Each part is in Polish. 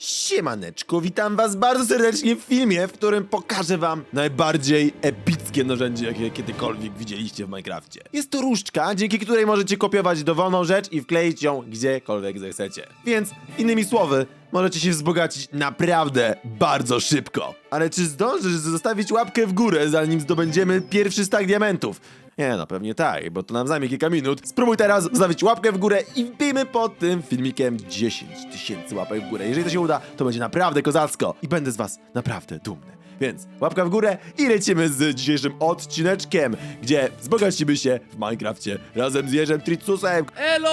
Siemaneczko, witam was bardzo serdecznie w filmie, w którym pokażę wam najbardziej epickie narzędzie, jakie kiedykolwiek widzieliście w Minecrafcie. Jest to różdżka, dzięki której możecie kopiować dowolną rzecz i wkleić ją gdziekolwiek zechcecie. Więc, innymi słowy, możecie się wzbogacić naprawdę bardzo szybko. Ale czy zdążysz zostawić łapkę w górę, zanim zdobędziemy pierwszy stak diamentów? Nie no, pewnie tak, bo to nam zajmie kilka minut. Spróbuj teraz zostawić łapkę w górę i wbijmy pod tym filmikiem 10 tysięcy łapek w górę. Jeżeli to się uda, to będzie naprawdę kozacko i będę z was naprawdę dumny. Więc łapka w górę i lecimy z dzisiejszym odcineczkiem, gdzie wzbogacimy się w Minecrafcie razem z Jerzem Tricusem. Elo!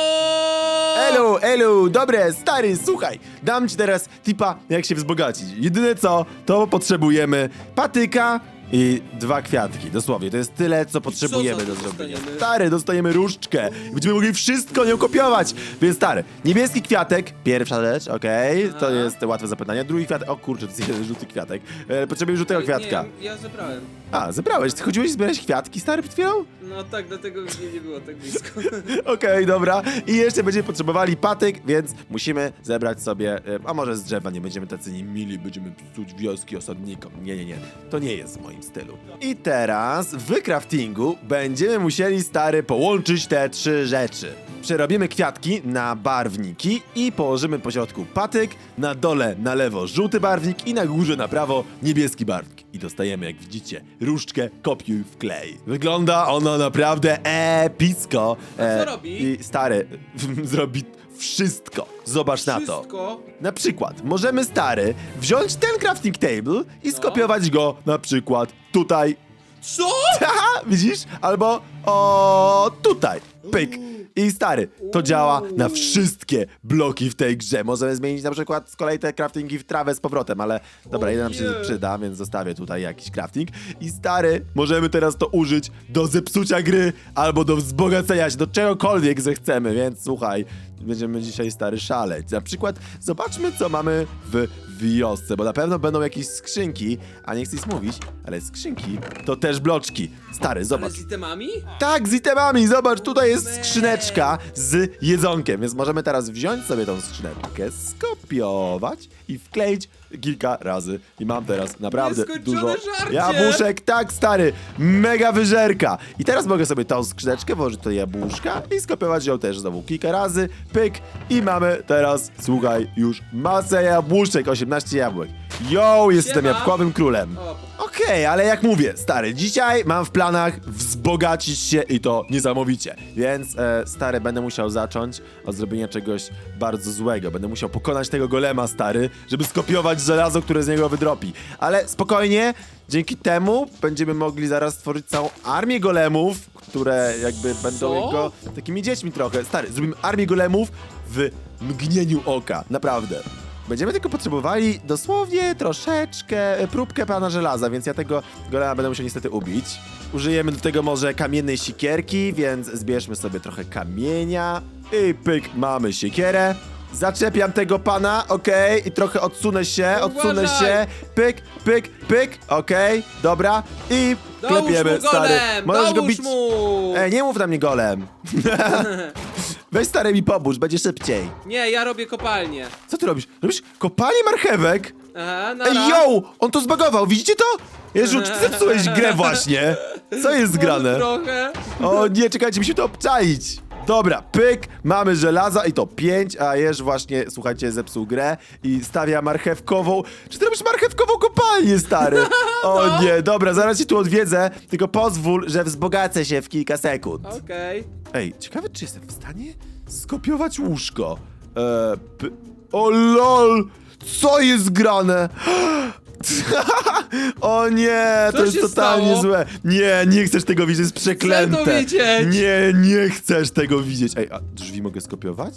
Elu, elu, dobre, stary, słuchaj, dam ci teraz tipa, jak się wzbogacić. Jedyne co, to potrzebujemy patyka i dwa kwiatki, dosłownie, to jest tyle, co potrzebujemy do zrobienia. dostaniemy? Stary, dostajemy różdżkę i będziemy mogli wszystko nią kopiować, więc stary, niebieski kwiatek, pierwsza rzecz, okej, to Aha. jest łatwe zapytanie, drugi kwiatek, o kurczę, to jest jeden żółty kwiatek, e, potrzebujemy żółtego kwiatka. Nie, ja zebrałem. A, zebrałeś, ty chodziłeś zbierać kwiatki, stary, przed chwilą? No tak, dlatego mnie nie było tak blisko. Okej, dobra. I jeszcze będziemy potrzebowali patyk, więc musimy zebrać sobie, e, a może z drzewa, nie będziemy tacy niemili, będziemy psuć wioski osadnikom. Nie, nie, nie. To nie jest w moim stylu. I teraz w craftingu będziemy musieli, stary, połączyć te trzy rzeczy. Przerobimy kwiatki na barwniki i położymy po środku patyk, na dole na lewo żółty barwnik i na górze na prawo niebieski barwnik. I dostajemy, jak widzicie, różdżkę kopiuj w klej. Wygląda ona naprawdę epicko. A co robi? I stary, zrobi wszystko. Zobacz na to. Wszystko. Na przykład, możemy stary wziąć ten crafting table i skopiować go na przykład tutaj. Co? Haha, widzisz? Albo o tutaj. Pyk. I stary, to działa na wszystkie bloki w tej grze. Możemy zmienić na przykład z kolei te craftingi w trawę z powrotem, ale dobra, O jeden nam się nie. przyda, więc zostawię tutaj jakiś crafting. I stary, możemy teraz to użyć do zepsucia gry albo do wzbogacenia się, do czegokolwiek zechcemy, więc słuchaj, będziemy dzisiaj stary szaleć. Na przykład zobaczmy, co mamy w wiosce, bo na pewno będą jakieś skrzynki, a nie chcę nic mówić, ale skrzynki to też bloczki. Stary, Ale zobacz. z itemami? Tak, z itemami, zobacz, tutaj jest skrzyneczka z jedzonkiem, więc możemy teraz wziąć sobie tą skrzyneczkę, skopiować i wkleić kilka razy. I mam teraz naprawdę Nieskończone dużo żarcie! jabłuszek, tak stary, mega wyżerka. I teraz mogę sobie tą skrzyneczkę włożyć do jabłuszka i skopiować ją też znowu kilka razy, pyk i mamy teraz, słuchaj, już masę jabłuszek, 18 jabłek. Yo, jestem Siema. jabłkowym królem. O, Okej, ale jak mówię, stary, dzisiaj mam w planach wzbogacić się i to niesamowicie. Więc, e, stary, będę musiał zacząć od zrobienia czegoś bardzo złego. Będę musiał pokonać tego golema, stary, żeby skopiować żelazo, które z niego wydropi. Ale spokojnie, dzięki temu będziemy mogli zaraz stworzyć całą armię golemów, które jakby będą Co? jego takimi dziećmi trochę. Stary, zrobimy armię golemów w mgnieniu oka, naprawdę. Będziemy tylko potrzebowali dosłownie troszeczkę, e, próbkę pana żelaza, więc ja tego golema będę musiał niestety ubić. Użyjemy do tego może kamiennej sikierki, więc zbierzmy sobie trochę kamienia. I pyk, mamy siekierę. Zaczepiam tego pana, okej, i trochę odsunę się, odsunę Uważaj! się. Pyk, pyk, pyk, okej, dobra. I Dołóż klepiemy, mu stary. golem! Możesz go Dołóż bić. mu! Ej, nie mów na mnie golem. Weź stary mi pomóż, będzie szybciej. Nie, ja robię kopalnię. Co ty robisz? Robisz kopalnię marchewek? Aha, na Ej, yo! On to zbagował, widzicie to? Jeżu, czy ty zepsułeś grę właśnie? Co jest grane? Trochę. O nie, czekajcie, musimy to obczaić. Dobra, pyk, mamy żelaza i to 5, a Jeż właśnie, słuchajcie, zepsuł grę i stawia marchewkową. Czy ty robisz marchewkową kopalnię, stary? O nie, dobra, zaraz cię tu odwiedzę, tylko pozwól, że wzbogacę się w kilka sekund. Okej. Ej, ciekawe, czy jestem w stanie skopiować łóżko. Eee, p- o lol! Co jest grane? o nie, to Co jest się totalnie stało? złe. Nie, nie chcesz tego widzieć, jest przeklęte. to widzieć. Nie, nie chcesz tego widzieć. Ej, a drzwi mogę skopiować?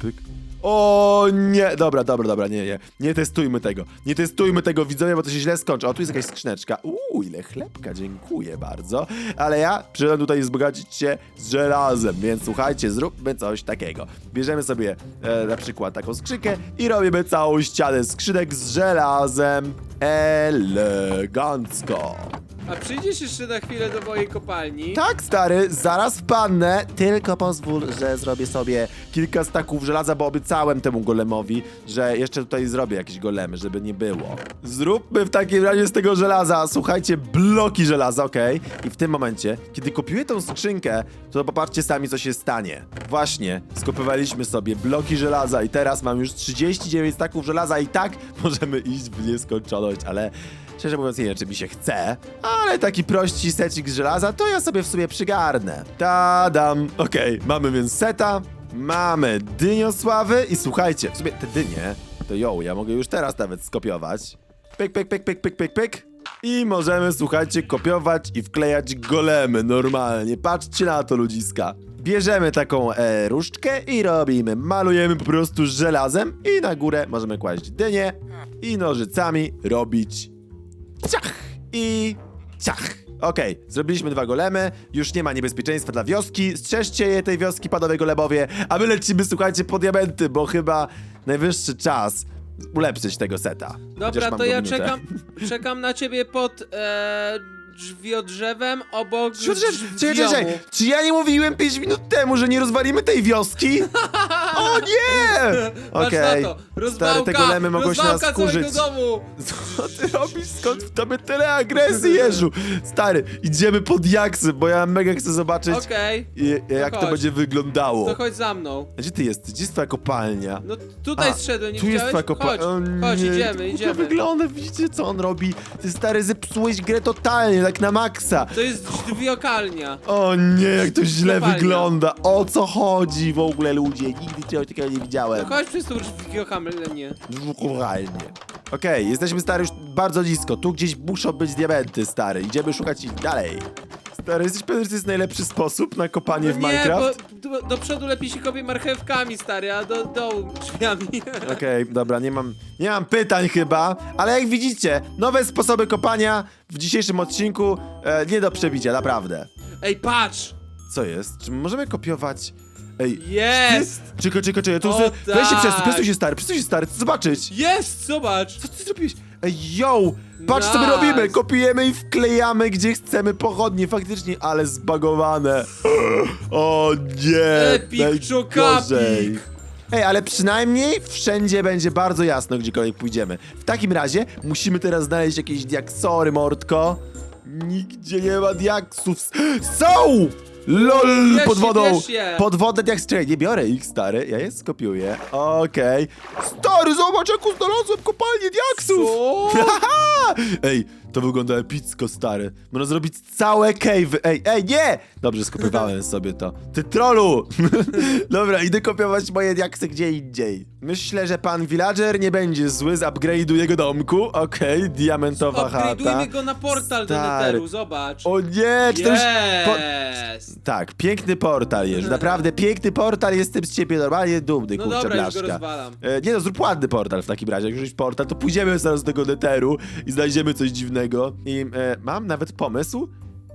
Pyk. O nie, dobra, dobra, dobra, nie, nie. Nie testujmy tego. Nie testujmy tego, widzowie, bo to się źle skończy. O, tu jest jakaś skrzyneczka. Uuu, ile chlebka, dziękuję bardzo. Ale ja przyszedłem tutaj wzbogacić się z żelazem, więc słuchajcie, zróbmy coś takiego. Bierzemy sobie e, na przykład taką skrzynkę i robimy całą ścianę skrzynek z żelazem. Elegancko. A przyjdziesz jeszcze na chwilę do mojej kopalni? Tak, stary, zaraz wpadnę. Tylko pozwól, że zrobię sobie kilka staków żelaza, bo obiecałem temu golemowi, że jeszcze tutaj zrobię jakieś golemy, żeby nie było. Zróbmy w takim razie z tego żelaza, słuchajcie, bloki żelaza, okej? I w tym momencie, kiedy kopiuję tą skrzynkę, to popatrzcie sami, co się stanie. Właśnie, skopywaliśmy sobie bloki żelaza i teraz mam już 39 staków żelaza i tak możemy iść w nieskończoność, ale... Szczerze mówiąc, nie wiem, czy mi się chce, ale taki prości secik z żelaza, to ja sobie w sumie przygarnę. Tadam! Okej, mamy więc seta, mamy dyniosławy i słuchajcie, w sumie te dynie, to ją, ja mogę już teraz nawet skopiować. Pyk, pyk, pyk, pyk, pyk, pyk, pyk. I możemy, słuchajcie, kopiować i wklejać golemy normalnie. Patrzcie na to, ludziska. Bierzemy taką e, różdżkę i robimy. Malujemy po prostu żelazem i na górę możemy kłaść dynię i nożycami robić ciach i ciach. Okej, zrobiliśmy dwa golemy, już nie ma niebezpieczeństwa dla wioski, strzeżcie je tej wioski, panowie golebowie, a my lecimy, słuchajcie, po diamenty, bo chyba najwyższy czas ulepszyć tego seta. Chociaż Dobra, mam to go ja minutę. czekam, czekam na ciebie pod e, drzwiodrzewem obok Czekaj, czekaj, czekaj, drzwiomu. czekaj, czy ja nie mówiłem 5 minut temu, że nie rozwalimy tej wioski? O nie! Patrz Okej, na to, stary, rozwałka, te golemy mogą się nas rozwałka całego kurzyć. domu. Co ty robisz? Skąd w tobie tyle agresji, Jeżu? Stary, idziemy pod jaksy, bo ja mega chcę zobaczyć, Okej, jak to chodź. będzie wyglądało. to chodź za mną. Gdzie ty jesteś? Gdzie jest twoja kopalnia? No tutaj A, zszedłem, nie tu jest widziałeś? twoja kopalnia. Chodź, chodź, idziemy, idziemy. To wygląda, widzicie co on robi? Ty stary, zepsułeś grę totalnie, tak na maksa. To jest drzwiokalnia. O nie, jak to źle Kopalnia. wygląda. O co chodzi w ogóle, ludzie? Nigdy czegoś takiego nie No widziałem. chodź przez tą drzwiokalnię. Realnie. Okej, jesteśmy stary już bardzo blisko. Tu gdzieś muszą być diamenty, stary. Idziemy szukać ich dalej. Stary, jesteś pewien, że to jest najlepszy sposób na kopanie w No nie, Minecraft? bo do, do przodu lepiej się kopie marchewkami, stary, a do dołu drzwiami. Okej, dobra, nie mam, nie mam pytań chyba, ale jak widzicie, nowe sposoby kopania w dzisiejszym odcinku e, nie do przebicia, naprawdę. Ej, patrz! Co jest? Czy możemy kopiować... Ej, Jest! ty? Czekaj, czekaj, czekaj, tu O, sobie... Weź się tak. przesuń, przesuń się stary, przesuń się stary, chcę zobaczyć. Jest! Zobacz! Co ty zrobiłeś? Ej, yo! Patrz co my Nice. robimy! Kopiujemy i wklejamy gdzie chcemy pochodnie, faktycznie, ale zbagowane. O nie! Epic najgorzej. Ej, ale przynajmniej wszędzie będzie bardzo jasno, gdziekolwiek pójdziemy. W takim razie musimy teraz znaleźć jakieś diaksory, mordko. Nigdzie nie ma diaksów. Są! LOL! Bierz pod je, wodą! bierz je. Pod wodę diaks... Czekaj, nie biorę ich, stary. Ja je skopiuję. Okej. Stary, zobacz, jaką znalazłem kopalnię diaksów! Co? Haha! Ej, to wygląda epicko, stary. Można zrobić całe cave. Ej, ej, nie! Dobrze, skopiowałem sobie to. Ty trolu! Dobra, idę kopiować moje diaksy gdzie indziej. Myślę, że pan villager nie będzie zły z upgrade'u jego domku. Okej, diamentowa chata. Upgrade'ujmy go na portal do Stary. Netheru, zobacz. O nie, czy to już... Po... Jest! Tak, piękny portal jest, naprawdę piękny portal, jestem z ciebie normalnie dumny, No kurczę, dobra, już go blaszka. rozwalam. E, nie no, zrób ładny portal w takim razie, jak już jest portal, to pójdziemy zaraz do tego neteru i znajdziemy coś dziwnego. I e, mam nawet pomysł,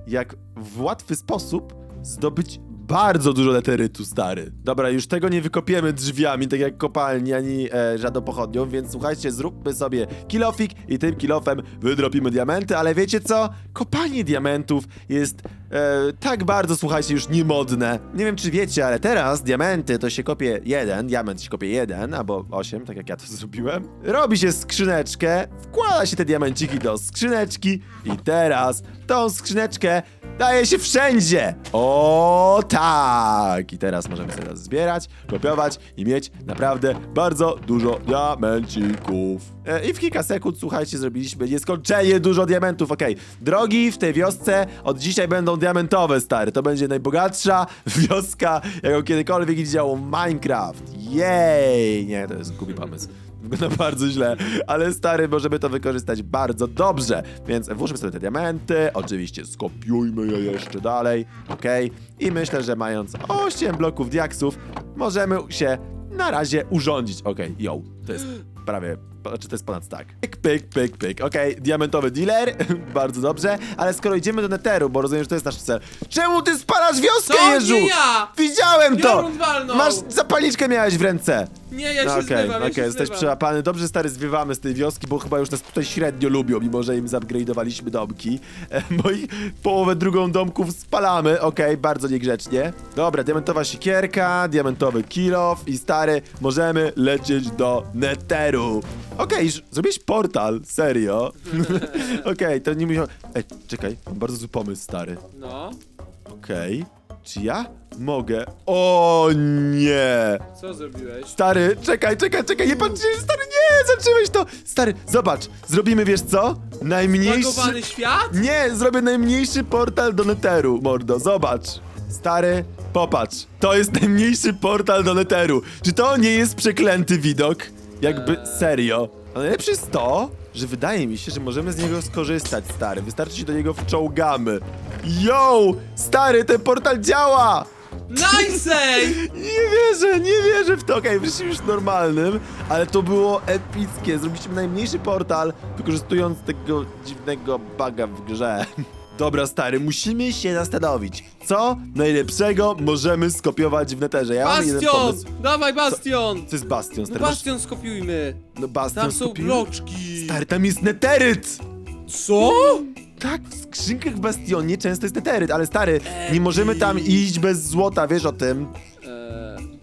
jak w łatwy sposób zdobyć bardzo dużo neterytu, stary. Dobra, już tego nie wykopiemy drzwiami, tak jak kopalni, ani e, żadną pochodnią, więc słuchajcie, zróbmy sobie kilofik i tym kilofem wydropimy diamenty, ale wiecie co? Kopanie diamentów jest e, tak bardzo, słuchajcie, już niemodne. Nie wiem, czy wiecie, ale teraz diamenty to się kopie jeden, diament się kopie jeden, albo osiem, tak jak ja to zrobiłem. Robi się skrzyneczkę, wkłada się te diamenciki do skrzyneczki i teraz tą skrzyneczkę daje się wszędzie. O tak! I teraz możemy sobie to zbierać, kopiować i mieć naprawdę bardzo dużo diamencików. E, I w kilka sekund, słuchajcie, zrobiliśmy nieskończenie dużo diamentów. Okej, drogi w tej wiosce od dzisiaj będą diamentowe, stary. To będzie najbogatsza wioska, jaką kiedykolwiek widział Minecraft. Jej! Nie, to jest głupi pomysł. Wygląda bardzo źle, ale stary, możemy to wykorzystać bardzo dobrze. Więc włóżmy sobie te diamenty, oczywiście skopiujmy je jeszcze dalej, okej? I myślę, że mając 8 bloków diaksów, możemy się na razie urządzić. Okej, yo, to jest prawie, znaczy to jest ponad tak. Pyk, pyk, pyk, pyk, okej, diamentowy dealer, bardzo dobrze, ale skoro idziemy do neteru, bo rozumiem, że to jest nasz cel. Czemu ty spalasz wioskę, To Jeżu? nie ja! Widziałem to! Walnął! Masz zapalniczkę miałeś w ręce. Nie, ja się No, Okej, zbywam, okej, się jesteś zbywam. przełapany. Dobrze, stary, zwiewamy z tej wioski, bo chyba już nas tutaj średnio lubią, mimo że im zupgrade'owaliśmy domki. E, Bo ich połowę drugą domków spalamy, okej, bardzo niegrzecznie. Dobra, diamentowa sikierka, diamentowy kilof i stary, możemy lecieć do Netheru. Okej, już zrobiłeś portal, serio. Okej, to nie musiał... Ej, czekaj, mam bardzo zły pomysł, stary. No, Okej, czy ja mogę... O nie! co zrobiłeś? Stary, czekaj, czekaj, czekaj, nie patrz, stary, nie, zacząłeś to! Stary, zobacz, zrobimy, wiesz co? Najmniejszy... Zbagowany świat? Nie, zrobię najmniejszy portal do Netheru, mordo, zobacz. Stary, popatrz, to jest najmniejszy portal do Netheru. Czy to nie jest przeklęty widok? Jakby, Eee. serio. A najlepsze jest to, że wydaje mi się, że możemy z niego skorzystać, stary. Wystarczy się do niego wczołgamy. Yo! Stary, ten portal działa! Nice! Nie wierzę, nie wierzę w to. Okej, okay, już normalnym, ale to było epickie. Zrobiliśmy najmniejszy portal, wykorzystując tego dziwnego buga w grze. Dobra, stary, musimy się zastanowić, co najlepszego możemy skopiować w neterze. Ja mam jeden Bastion! pomysł. Dawaj bastion! To jest bastion, No stary. masz- bastion skopiujmy! No bastion Tam są skopiuj. bloczki! Stary, tam jest neteryt! Co? Tak, w skrzynkach w bastionie często jest neteryt, ale stary, nie możemy tam iść bez złota, wiesz o tym?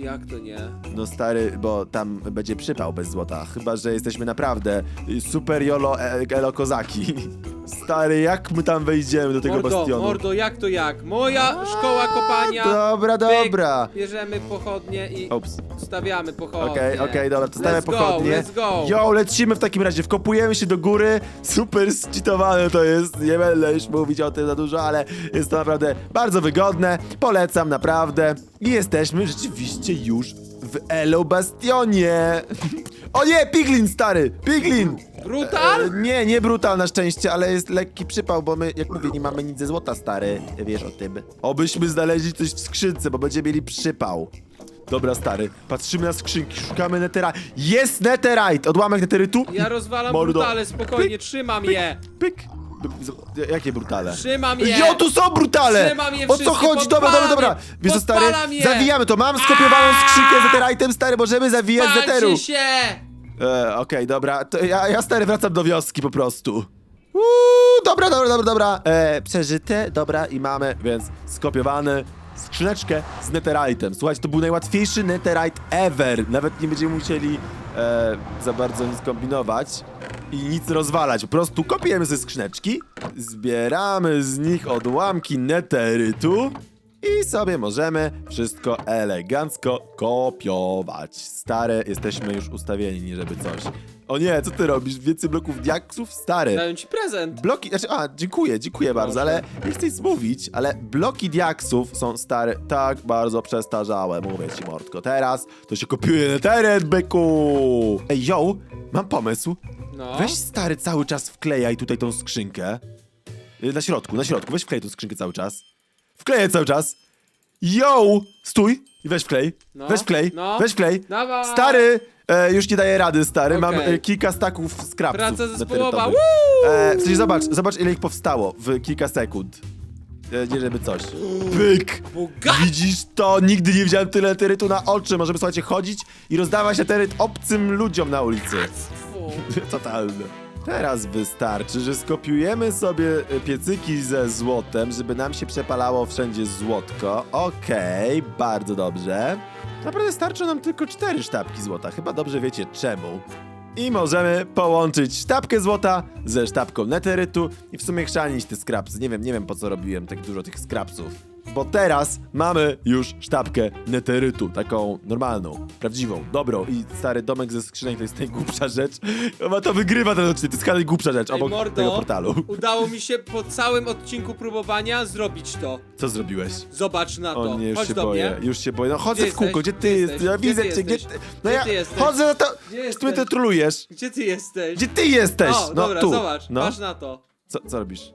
Jak to nie? No stary, bo tam będzie przypał bez złota. Chyba, że jesteśmy naprawdę super jolo e- elo kozaki. Stary, jak my tam wejdziemy do tego Mordo, bastionu? mordo, jak to jak? Moja szkoła kopania! Dobra, Pyk, dobra. Bierzemy pochodnie i Ups. stawiamy pochodnie. Okej, okej, dobra, to stawiamy Let's go, pochodnie. let's go. Yo, lecimy w takim razie, wkopujemy się do góry. Super zcheatowane to jest. Nie będę już mówić o tym za dużo, ale jest to naprawdę bardzo wygodne. Polecam naprawdę. I jesteśmy rzeczywiście już w Elo Bastionie. O nie, Piglin, stary! Piglin! Brutal? E, nie, nie brutal na szczęście, ale jest lekki przypał, bo my, jak mówię, nie mamy nic ze złota, stary. Wiesz o tym. Obyśmy znaleźli coś w skrzynce, bo będziemy mieli przypał. Dobra, stary, patrzymy na skrzynki, szukamy netera. Jest netherite! Odłamek neterytu. Ja rozwalam Mordo. brutale, spokojnie, trzymam je! Pyk. Jakie brutale? Trzymam je! Jo, tu są brutale! Trzymam je O co wszystkie, chodzi? Dobra, dobra, podpalam dobra. je, Wiesz co, stary? podpalam je. Zawijamy to. Mam skopiowaną skrzynkę z netherite'em, stary, możemy zawijać z. Palcie się! E, Okej, dobra, to ja, ja stary wracam do wioski po prostu. Uuu, dobra, dobra, dobra, dobra. E, przeżyte, dobra i mamy, więc skopiowany skrzyneczkę z netherite'em. Słuchajcie, to był najłatwiejszy netherite ever. Nawet nie będziemy musieli e, za bardzo nic kombinować i nic rozwalać. Po prostu kopiujemy ze skrzyneczki, zbieramy z nich odłamki netherytu i sobie możemy wszystko elegancko kopiować. Stare, jesteśmy już ustawieni, żeby coś. O nie, co ty robisz? Więcej bloków diaksów? Stary. Daję ci prezent. Bloki, znaczy, a, dziękuję, dziękuję bardzo, ale nie chcę nic mówić, ale bloki diaksów są stare, tak bardzo przestarzałe, mówię ci, mordko. Teraz to się kopiuje na teren, byku! Ej, yo, mam pomysł. No. Weź stary cały czas wklejaj tutaj tą skrzynkę. Y, Na środku, na środku, weź wklej tą skrzynkę cały czas. Wklejaj cały czas. Yo! Stój i weź wklej. No, Weź wklej, no. weź wklej. Dawaj. Stary! E, już nie daję rady, stary. Mam Okej. e, kilka staków skrapców. Praca zespołowa, neterytowych. E, w sensie zobacz, zobacz ile ich powstało w kilka sekund. E, nie żeby coś. Pyk! Boga- Widzisz to? Nigdy nie widziałem tyle eterytu na oczy. Możemy, słuchajcie, chodzić i rozdawać eteryt obcym ludziom na ulicy. Totalne. Teraz wystarczy, że skopiujemy sobie e, piecyki ze złotem, żeby nam się przepalało wszędzie złotko. Okej, bardzo dobrze. Naprawdę starczą nam tylko cztery sztabki złota. Chyba dobrze wiecie czemu. I możemy połączyć sztabkę złota ze sztabką neterytu i w sumie chrzanić te skrapsy. Nie wiem, nie wiem po co robiłem tak dużo tych skrapsów. Bo teraz mamy już sztabkę neterytu, taką normalną, prawdziwą, dobrą i stary domek ze skrzynek to jest najgłupsza rzecz. Chyba to wygrywa ten odcinek, to jest chyba najgłupsza rzecz Ej, obok mordo, tego portalu. Udało mi się po całym odcinku próbowania zrobić to. Co zrobiłeś? Zobacz na to. O nie, już Chodź się do boję, mnie. już się boję. No chodzę Gdzie w kółko, jesteś? gdzie ty Gdzie jesteś? jesteś? Ja Gdzie widzę ty cię, gdzie ty... jesteś? No Gdzie ja ty jesteś? chodzę na to... Gdzie ty mnie jesteś? to trolujesz? Gdzie ty jesteś? Gdzie ty jesteś? O, no dobra, tu. zobacz. No. Patrz na to. Co, co robisz?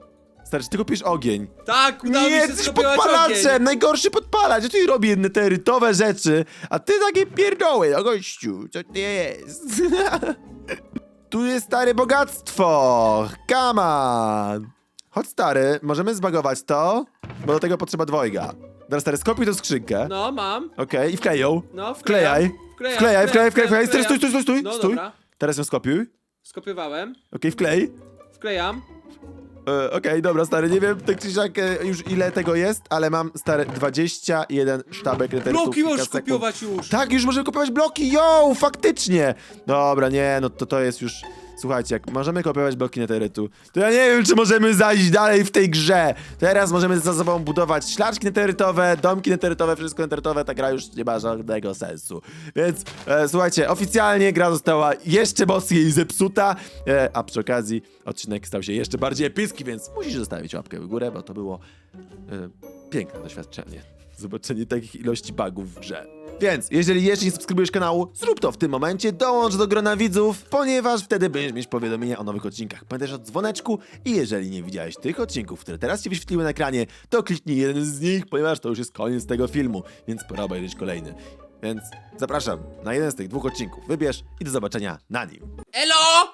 Stary, czy ty kupisz ogień? Tak, udało Nie, mi się jesteś skopiować podpalaczem! ogień. Najgorszy podpalacz! Ja tutaj robię inne terytowe rzeczy, a ty takie pierdoły, o gościu, co to jest? tu jest stare bogactwo! Come on! Chodź stary, możemy zbagować to, bo do tego potrzeba dwojga. Dobra, stary, skopiuj tą skrzynkę. No, mam. Okej, i wklej ją. No, Wklejaj. wklejam. Wklejaj, wklejaj, wklejaj, wklejaj. Wklejam. stój, stój, stój, stój. No, stój. dobra. Teraz ją skopiuj. Skopiowałem. Okej, wklej. Wklejam. E, Okej, dobra, stary, nie wiem tak czy siak e, już ile tego jest, ale mam, stary, 21 sztabek neterytów. Bloki możesz kopiować już. Tak, już możemy kopiować bloki, yo, faktycznie! Dobra, nie, no to to jest już... Słuchajcie, jak możemy kopiować bloki neterytu, to ja nie wiem, czy możemy zajść dalej w tej grze. Teraz możemy ze sobą budować szlaczki neterytowe, domki neterytowe, wszystko neterytowe, ta gra już nie ma żadnego sensu. Więc, e, słuchajcie, oficjalnie gra została jeszcze mocniej zepsuta, e, a przy okazji odcinek stał się jeszcze bardziej epicki, więc musisz zostawić łapkę w górę, bo to było e, piękne doświadczenie. Zobaczenie takich ilości bugów w grze. Więc, jeżeli jeszcze nie subskrybujesz kanału, zrób to w tym momencie, dołącz do grona widzów, ponieważ wtedy będziesz mieć powiadomienia o nowych odcinkach. Pamiętaj o dzwoneczku i jeżeli nie widziałeś tych odcinków, które teraz ci wyświetliły na ekranie, to kliknij jeden z nich, ponieważ to już jest koniec tego filmu, więc pora obejrzeć kolejny. Więc zapraszam na jeden z tych dwóch odcinków, wybierz i do zobaczenia na nim. Elo!